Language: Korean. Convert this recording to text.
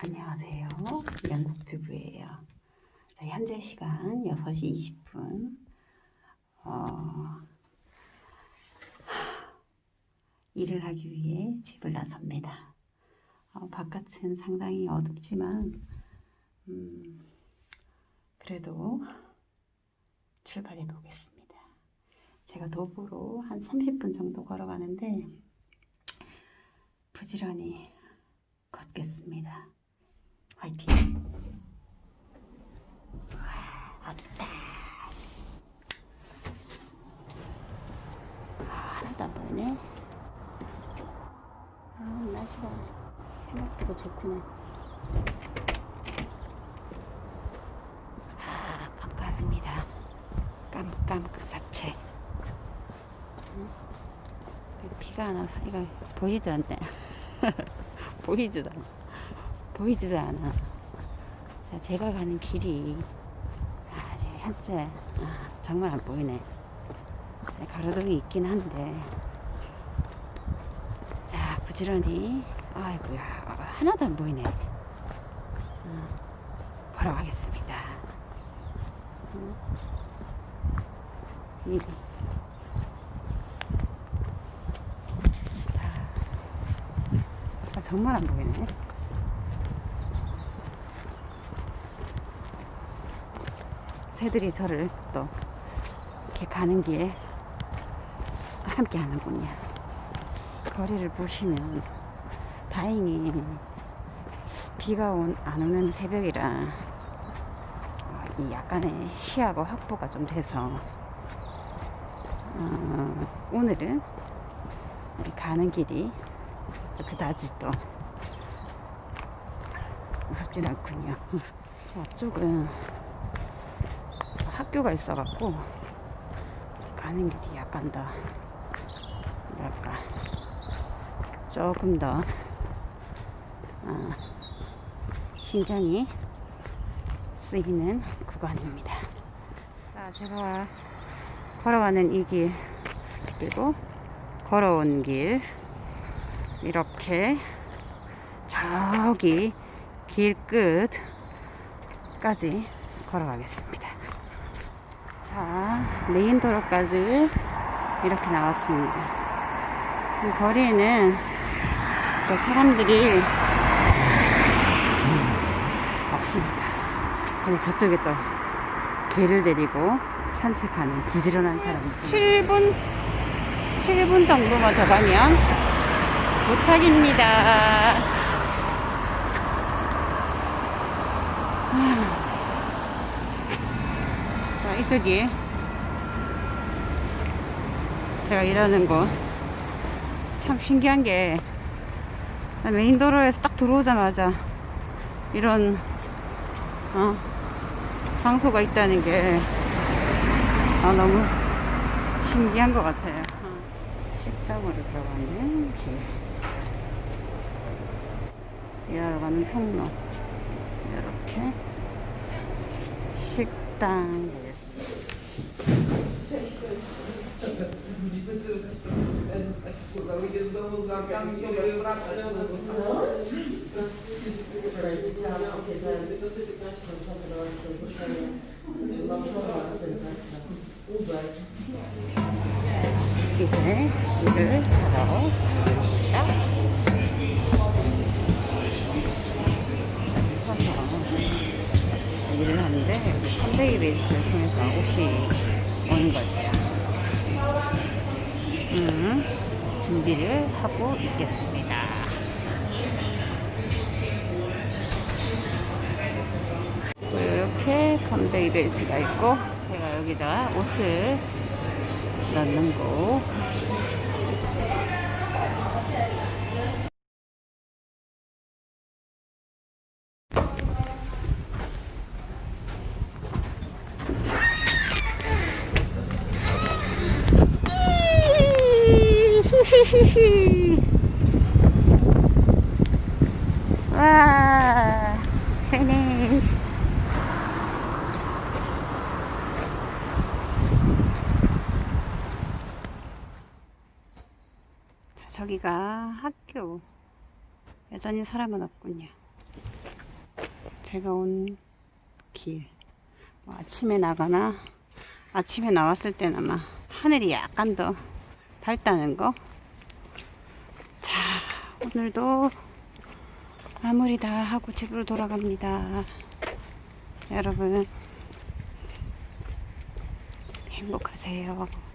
안녕하세요. 영국튜브예요. 자, 현재 시간 6시 20분. 어, 일을 하기 위해 집을 나섭니다. 어, 바깥은 상당히 어둡지만, 음, 그래도 출발해 보겠습니다. 제가 도보로 한 30분 정도 걸어가는데, 부지런히 걷겠습니다. 화이팅! 와, 어둡다. 아, 하나도 안 보이네. 아, 날씨가 생각보다 좋구나. 아, 깜깜합니다. 깜깜 그 자체. 응? 비가 안 와서 이거 보이지도 않네. 보이지도 않아. 보이지도 않아. 자, 제가 가는 길이 아, 이제 현재 아, 정말 안 보이네. 네, 가로등이 있긴 한데 자 부지런히 아이고야 하나도 안 보이네. 어, 걸어가겠습니다. 어. 이, 아, 정말 안 보이네. 새들이 저를 또 이렇게 가는 길에 함께 하는군요. 거리를 보시면 다행히 비가 온, 안 오는 새벽이라 어, 이 약간의 시야가 확보가 좀 돼서 어, 오늘은 가는 길이 그다지 또 무섭진 않군요. 저 앞쪽은 학교가 있어갖고 가는 길이 약간 더 뭐랄까 조금 더 어, 신경이 쓰이는 구간입니다. 자, 제가 걸어가는 이 길 그리고 걸어온 길 이렇게 저기 길 끝까지 걸어가겠습니다. 자, 메인 도로까지 이렇게 나왔습니다. 이 거리에는 또 사람들이 없습니다. 근데 저쪽에 또 개를 데리고 산책하는 부지런한 사람들. 7분, 7분 정도만 더 가면 도착입니다. 자, 이쪽이 제가 일하는 곳. 참 신기한 게 메인 도로에서 딱 들어오자마자 이런 어, 장소가 있다는 게 아, 너무 신기한 것 같아요. 어, 식당으로 들어가는 길. 일하러 가는 통로. 이렇게 식당. 이제 하러 갑니다. 서서 일을 하는데 컨베이 벨트를 통해서 옷이 오는 거죠. 음, 준비를 하고 있겠습니다. 이렇게 컨베이 벨트가 있고 제가 여기다 옷을 넣는 곳 와, 피니쉬. 자, 저기가 학교. 여전히 사람은 없군요. 제가 온 길. 뭐 아침에 나가나? 아침에 나왔을 때는 아마 하늘이 약간 더 밝다는 거. 자, 오늘도 마무리 다 하고 집으로 돌아갑니다. 여러분, 행복하세요.